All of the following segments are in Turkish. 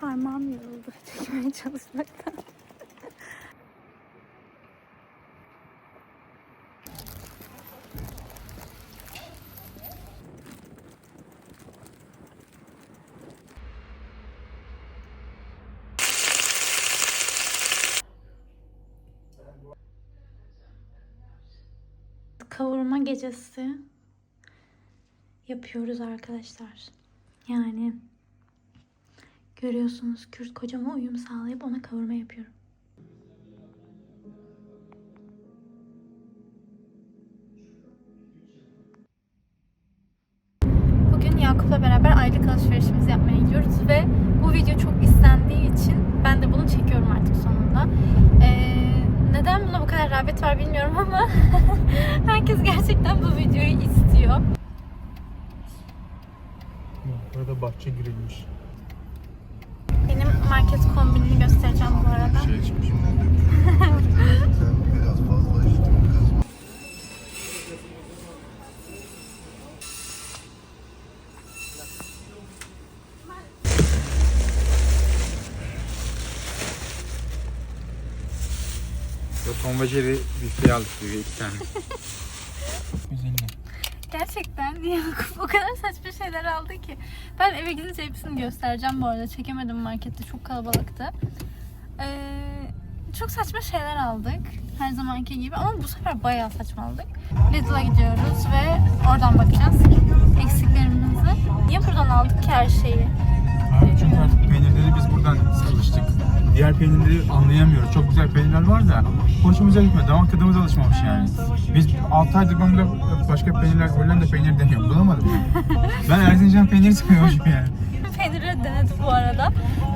Parmağım yoruldu çekmeye çalışmaktan. Kavurma gecesi yapıyoruz arkadaşlar. Yani görüyorsunuz Kürt kocama uyum sağlayıp ona kavurma yapıyorum. Bugün Yakup'la beraber aylık alışverişimizi yapmaya gidiyoruz ve bu video çok istendiği için ben de bunu çekiyorum artık sonunda. Ee, neden buna bu kadar rağbet var bilmiyorum ama herkes gerçekten bu videoyu istiyor. Burada bahçe girilmiş. Market kombinini göstereceğim bu arada. Şey çıkmış. Sen biraz fazla kız. Ve Tom ve Jerry büfteyi aldık diyor iki tane. 150. Gerçekten Yakup o kadar saçma şeyler aldı ki. Ben eve gidince hepsini göstereceğim bu arada. Çekemedim markette çok kalabalıktı. Ee, çok saçma şeyler aldık. Her zamanki gibi ama bu sefer bayağı saçma aldık. Lidl'a gidiyoruz ve oradan bakacağız eksiklerimizi. Niye buradan aldık ki her şeyi? Artık peynirleri biz buradan alıştık. Diğer peynirleri anlayamıyoruz. Çok güzel peynirler var da hoşumuza gitmiyor. Damak tadımız alışmamış yani. Biz 6 aydır ben burada başka peynirler, Hollanda peyniri deniyorum. Bulamadım. ben Erzincan peyniri seviyorum yani. Peyniri denedik bu arada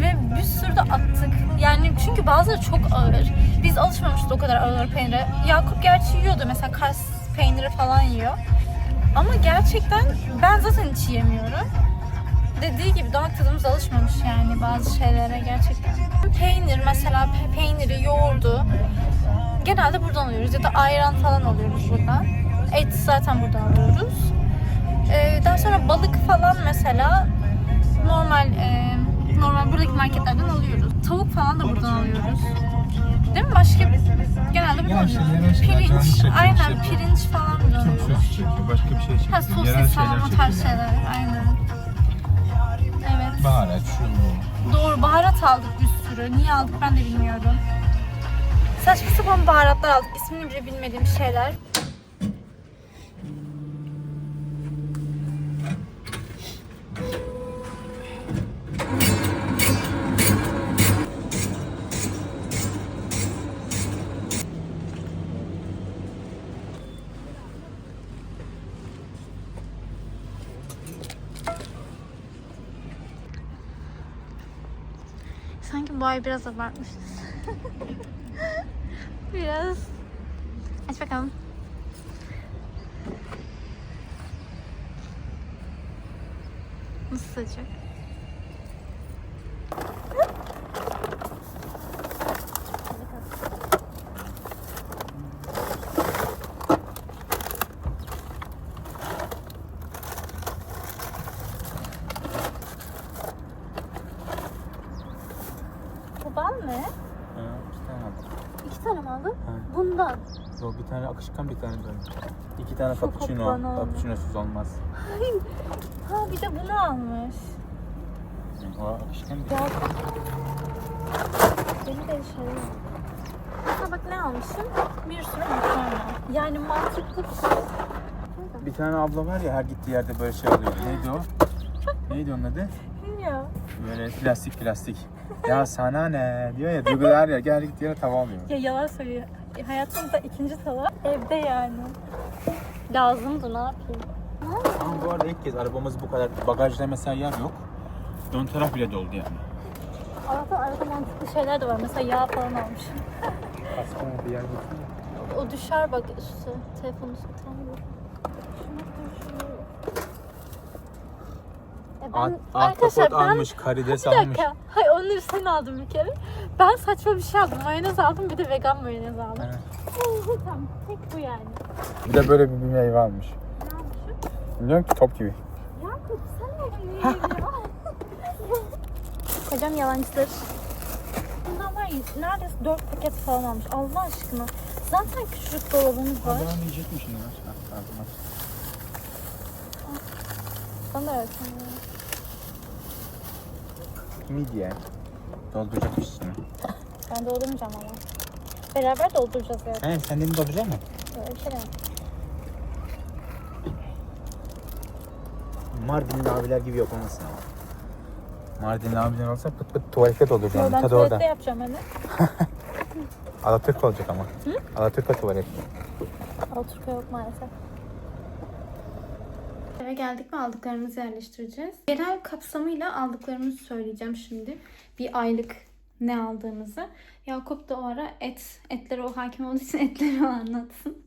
ve bir sürü de attık. Yani çünkü bazıları çok ağır. Biz alışmamıştık o kadar ağır peynire. Yakup gerçi yiyordu mesela Kars peyniri falan yiyor. Ama gerçekten ben zaten hiç yemiyorum. Dediği gibi damak tadımız alışmamış yani bazı şeylere gerçekten. Peynir mesela pe- peyniri, yoğurdu genelde buradan alıyoruz ya da ayran falan alıyoruz buradan. Et zaten buradan alıyoruz. Ee, daha sonra balık falan mesela normal e, normal buradaki marketlerden alıyoruz. Tavuk falan da buradan alıyoruz. Değil mi? Başka genelde buradan alıyoruz. Pirinç, aynen pirinç falan buradan alıyoruz. başka bir şey Ha sosis falan o tarz şeyler. Aynen. Evet. Baharat, şu bu. Doğru baharat aldık bir sürü. Niye aldık ben de bilmiyorum. Saçma sapan baharatlar aldık. İsmini bile bilmediğim şeyler. Bu ay biraz abartmışız. biraz. Aç bakalım. Nasıl sıcak? Bu bal ne? İki tane mi aldın? Yok bir tane akışkan bir tane böyle. İki tane Çok cappuccino. banal. Cappuccino'suz olmaz. Ha bir de bunu almış. O akışkan bir Ya. Beni de şey. Ha bak ne almışım? Bir sürü makarna. Yani mantıklı bir şey. Bir tane abla var ya her gittiği yerde böyle şey alıyor. Neydi o? Neydi onun adı? Ya. Böyle plastik plastik. ya sana ne diyor ya duygular ya gel git yere tava alıyor. Ya yalan söylüyor. Hayatımda ikinci tava evde yani. Lazımdı ne yapayım? Ama bu arada ilk kez arabamız bu kadar bagajda mesela yer yok. Ön taraf bile doldu yani. Arada arada mantıklı şeyler de var. Mesela yağ falan almışım. Aslında bir yer yok. O düşer bak üstü. Telefonu. Şuna koy, şunu. Ben, arkadaşlar ben almış, karides bir almış. dakika. Hayır onları sen aldın bir kere. Ben saçma bir şey aldım. Mayonez aldım bir de vegan mayonez aldım. Evet. tamam tek bu yani. Bir de böyle bir, bir meyve almış. Ne yapmışım? Biliyor ki top gibi. Yakup sen gidiyorsun? koyacağım yalancıdır. Bundan var ya neredeyse 4 paket falan almış. Allah aşkına. Zaten küçücük dolabımız var. yiyecek mi şimdi? Bana da öyle Midye. Dolduracak üstüne. Ben doldurmayacağım ama. Beraber dolduracağız ya. He sen de mi dolduracak mısın? Böyle bir şey. Mardinli abiler gibi yapamazsın ama. Mardinli abiler olsa pıt pıt tuvalete Yo, dolduracağım. ben Tadı tuvalette orada. yapacağım hani. Alatürk olacak ama. Alatürk'e tuvalet. Alaturka yok maalesef. Eve geldik ve aldıklarımızı yerleştireceğiz. Genel kapsamıyla aldıklarımızı söyleyeceğim şimdi. Bir aylık ne aldığımızı. Yakup da o ara et, etlere o hakim olduğu için etleri o anlatsın.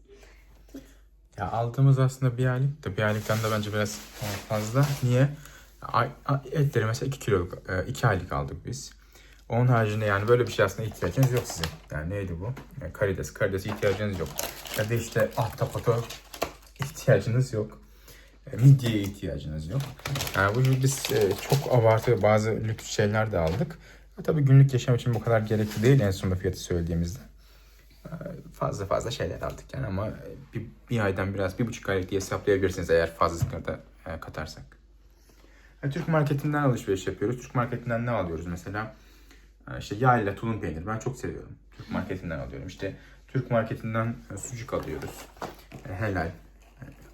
Ya aldığımız aslında bir aylık da bir aylıktan da bence biraz fazla. Niye? Etleri mesela 2 kiloluk, 2 aylık aldık biz. Onun haricinde yani böyle bir şey aslında ihtiyacınız yok sizin. Yani neydi bu? Yani karides, karides ihtiyacınız yok. Ya da işte ahtapota ihtiyacınız yok. E, Midyeye ihtiyacınız yok. Yani bu biz e, çok abartı bazı lüks şeyler de aldık. E, tabii günlük yaşam için bu kadar gerekli değil en sonunda fiyatı söylediğimizde fazla fazla şeyler aldık yani ama bir, bir aydan biraz bir buçuk aylık diye hesaplayabilirsiniz eğer fazlasını da e, katarsak. Yani Türk marketinden alışveriş yapıyoruz. Türk marketinden ne alıyoruz mesela? E, İşte yağ ile tulum peynir ben çok seviyorum. Türk marketinden alıyorum. İşte Türk marketinden e, sucuk alıyoruz. E, helal.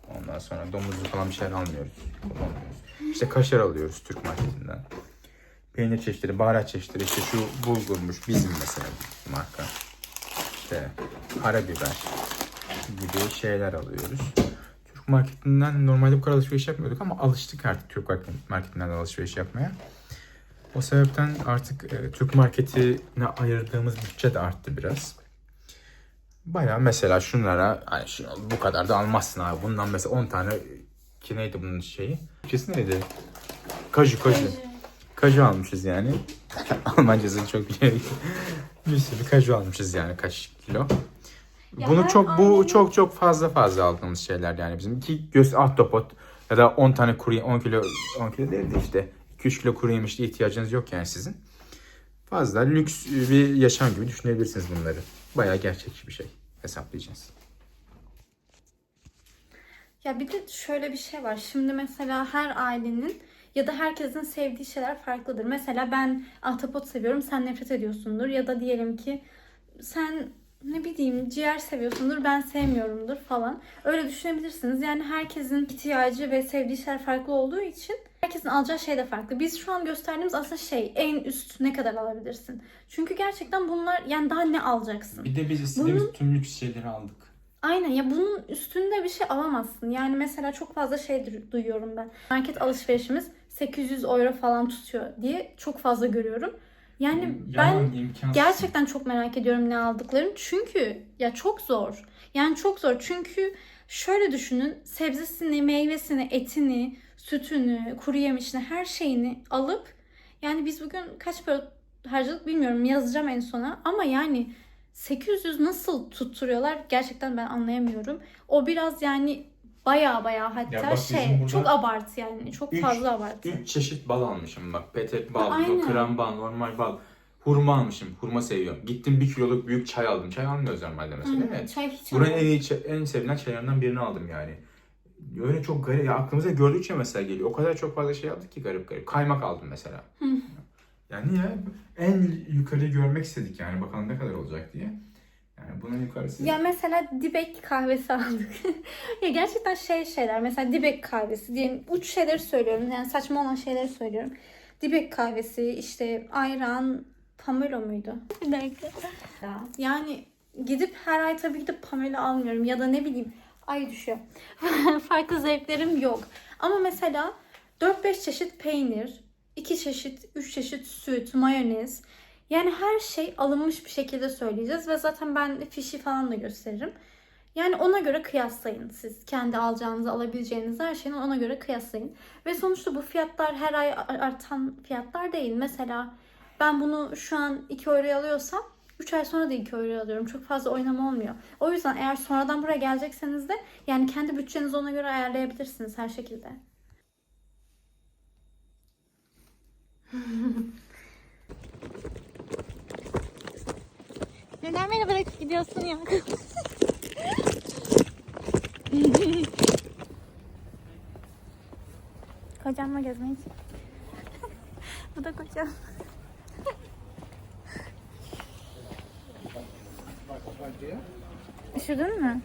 Ondan sonra domuzlu falan bir şeyler almıyoruz. Kullanmıyoruz. İşte kaşar alıyoruz Türk marketinden. Peynir çeşitleri, baharat çeşitleri. işte şu bulgurmuş bizim mesela marka işte karabiber gibi şeyler alıyoruz. Türk marketinden normalde bu kadar alışveriş yapmıyorduk ama alıştık artık Türk market- marketinden de alışveriş yapmaya. O sebepten artık e, Türk marketine ayırdığımız bütçe de arttı biraz. Baya mesela şunlara hani şu, bu kadar da almazsın abi. Bundan mesela 10 tane ki neydi bunun şeyi? Türkçesi neydi? Kaju kaju. Kaju almışız yani. Almancası çok bir şey. Bir sürü kaju almışız yani kaç kilo. Ya Bunu çok bu çok çok fazla fazla aldığımız şeyler yani bizim. iki göz ahtapot ya da 10 tane kuru ye- 10 kilo 10 kilo değil de işte 2-3 kilo kuru yemişte ihtiyacınız yok yani sizin. Fazla lüks bir yaşam gibi düşünebilirsiniz bunları. Bayağı gerçekçi bir şey hesaplayacağız. Ya bir de şöyle bir şey var. Şimdi mesela her ailenin ya da herkesin sevdiği şeyler farklıdır. Mesela ben ahtapot seviyorum, sen nefret ediyorsundur. Ya da diyelim ki sen ne bileyim ciğer seviyorsundur, ben sevmiyorumdur falan. Öyle düşünebilirsiniz. Yani herkesin ihtiyacı ve sevdiği şeyler farklı olduğu için herkesin alacağı şey de farklı. Biz şu an gösterdiğimiz aslında şey en üst ne kadar alabilirsin. Çünkü gerçekten bunlar yani daha ne alacaksın? Bir de biz istediğimiz tüm lüks şeyleri aldık. Aynen ya bunun üstünde bir şey alamazsın. Yani mesela çok fazla şey du- duyuyorum ben. Market alışverişimiz 800 euro falan tutuyor diye çok fazla görüyorum. Yani ben gerçekten çok merak ediyorum ne aldıklarını. Çünkü ya çok zor. Yani çok zor. Çünkü şöyle düşünün. Sebzesini, meyvesini, etini, sütünü, kuru yemişini, her şeyini alıp yani biz bugün kaç para harcadık bilmiyorum. Yazacağım en sona. Ama yani 800 nasıl tutturuyorlar gerçekten ben anlayamıyorum. O biraz yani baya baya hatta Ya bak şey çok abartı yani çok üç- fazla abartı. 3 çeşit bal almışım bak. Petek bal, Aynen. krem bal, normal bal. Hurma almışım. Hurma seviyorum. Gittim 1 kiloluk büyük çay aldım. Çay almıyoruz normalde mesela değil mi? Aynen. Çay hiç Buranın en iyi en sevilen çaylarından birini aldım yani. Öyle çok garip. Ya aklımıza gördükçe mesela geliyor. O kadar çok fazla şey aldık ki garip garip. Kaymak aldım mesela. Yani niye? En yukarıyı görmek istedik yani. Bakalım ne kadar olacak diye. Yani bunun yukarısı... Ya mesela dibek kahvesi aldık. ya gerçekten şey şeyler mesela dibek kahvesi diyelim uç şeyleri söylüyorum yani saçma olan şeyleri söylüyorum. Dibek kahvesi işte ayran Pamelo muydu? Bir dakika. Ya, Yani gidip her ay tabii ki de Pamelo almıyorum ya da ne bileyim ay düşüyor. Farklı zevklerim yok. Ama mesela 4-5 çeşit peynir, 2 çeşit, 3 çeşit süt, mayonez. Yani her şey alınmış bir şekilde söyleyeceğiz ve zaten ben fişi falan da gösteririm. Yani ona göre kıyaslayın siz. Kendi alacağınızı, alabileceğiniz her şeyin ona göre kıyaslayın. Ve sonuçta bu fiyatlar her ay artan fiyatlar değil. Mesela ben bunu şu an 2 euroya alıyorsam 3 ay sonra da ilk öğle alıyorum. Çok fazla oynama olmuyor. O yüzden eğer sonradan buraya gelecekseniz de yani kendi bütçenizi ona göre ayarlayabilirsiniz her şekilde. Neden beni bırakıp gidiyorsun ya? Kocamla gezmeyiz. Bu da kocam. Üşüdün mü?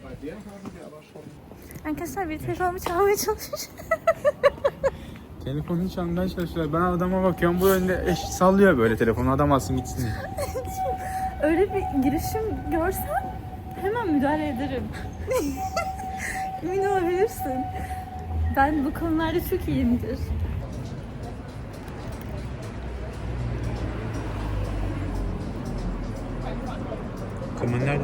Arkadaşlar bir telefonumu çalmaya çalışıyor. Telefonu çalmaya çalışıyorlar. Ben adama bakıyorum. Bu önde eş sallıyor böyle telefonu. Adam alsın gitsin. Öyle bir girişim görsem hemen müdahale ederim. Emin olabilirsin. Ben bu konularda çok iyiyimdir. Kımın nerede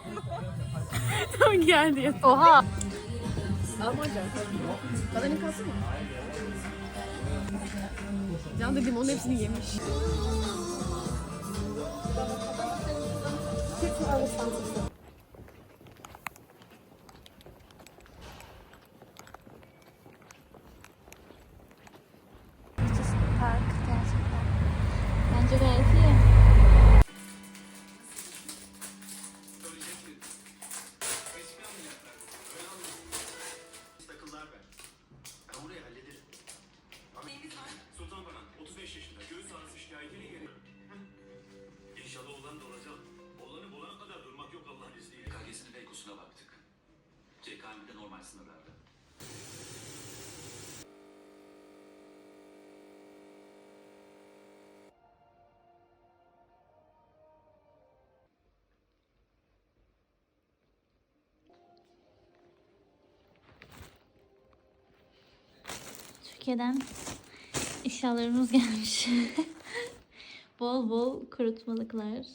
Geldi. Oha. Bana kalsın mı? Can dedim onun hepsini yemiş. Türkiye'den eşyalarımız gelmiş. bol bol kurutmalıklar.